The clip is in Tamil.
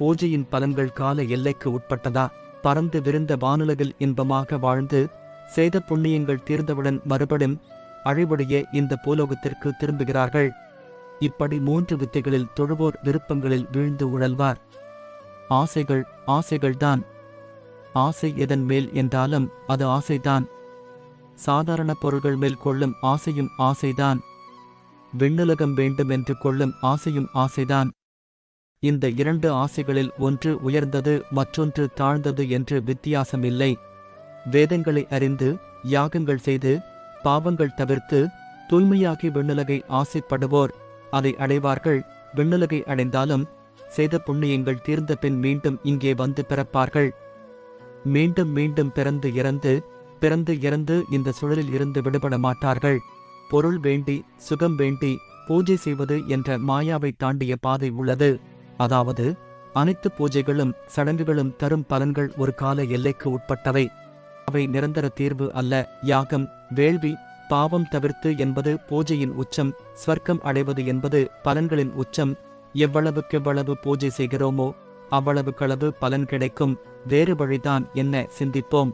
பூஜையின் பலன்கள் கால எல்லைக்கு உட்பட்டதா? பறந்து விரிந்த வானுலகில் இன்பமாக வாழ்ந்து செய்த புண்ணியங்கள் தீர்ந்தவுடன் மறுபடியும் அழிவுடைய இந்த பூலோகத்திற்கு திரும்புகிறார்கள். இப்படி மூன்று வித்தைகளில் தொழுவோர் விருப்பங்களில் வீழ்ந்து உழல்வார். ஆசைகள் ஆசைகள்தான். ஆசை எதன் மேல் என்றாலும் அது ஆசைதான். சாதாரண பொருள்கள் மேல் கொள்ளும் ஆசையும் ஆசைதான். விண்ணுலகம் வேண்டும் என்று கொள்ளும் ஆசையும் ஆசைதான். இந்த இரண்டு ஆசைகளில் ஒன்று உயர்ந்தது மற்றொன்று தாழ்ந்தது என்று வித்தியாசமில்லை. வேதங்களை அறிந்து யாகங்கள் செய்து பாவங்கள் தவிர்த்து தூய்மையாகி விண்ணுலகை ஆசைப்படுவோர். அதை அடைவார்கள் விண்ணுலகை அடைந்தாலும் செய்த புண்ணியங்கள் தீர்ந்த பின் மீண்டும் இங்கே வந்து பிறப்பார்கள். மீண்டும் மீண்டும் பிறந்து இறந்து பிறந்து இறந்து இந்த சுழலில் இருந்து விடுபட மாட்டார்கள். பொருள் வேண்டி சுகம் வேண்டி பூஜை செய்வது என்ற மாயாவை தாண்டிய பாதை உள்ளது. அதாவது அனைத்து பூஜைகளும் சடங்குகளும் தரும் பலன்கள் ஒரு கால எல்லைக்கு உட்பட்டவை. அவை நிரந்தர தீர்வு அல்ல. யாகம் வேள்வி பாவம் தவிர்த்து என்பது பூஜையின் உச்சம் ஸ்வர்க்கம் அடைவது என்பது பலன்களின் உச்சம். எவ்வளவுக்கெவ்வளவு பூஜை செய்கிறோமோ அவ்வளவுக்களவு பலன் கிடைக்கும். வேறு வழிதான் என்ன சிந்திப்போம்?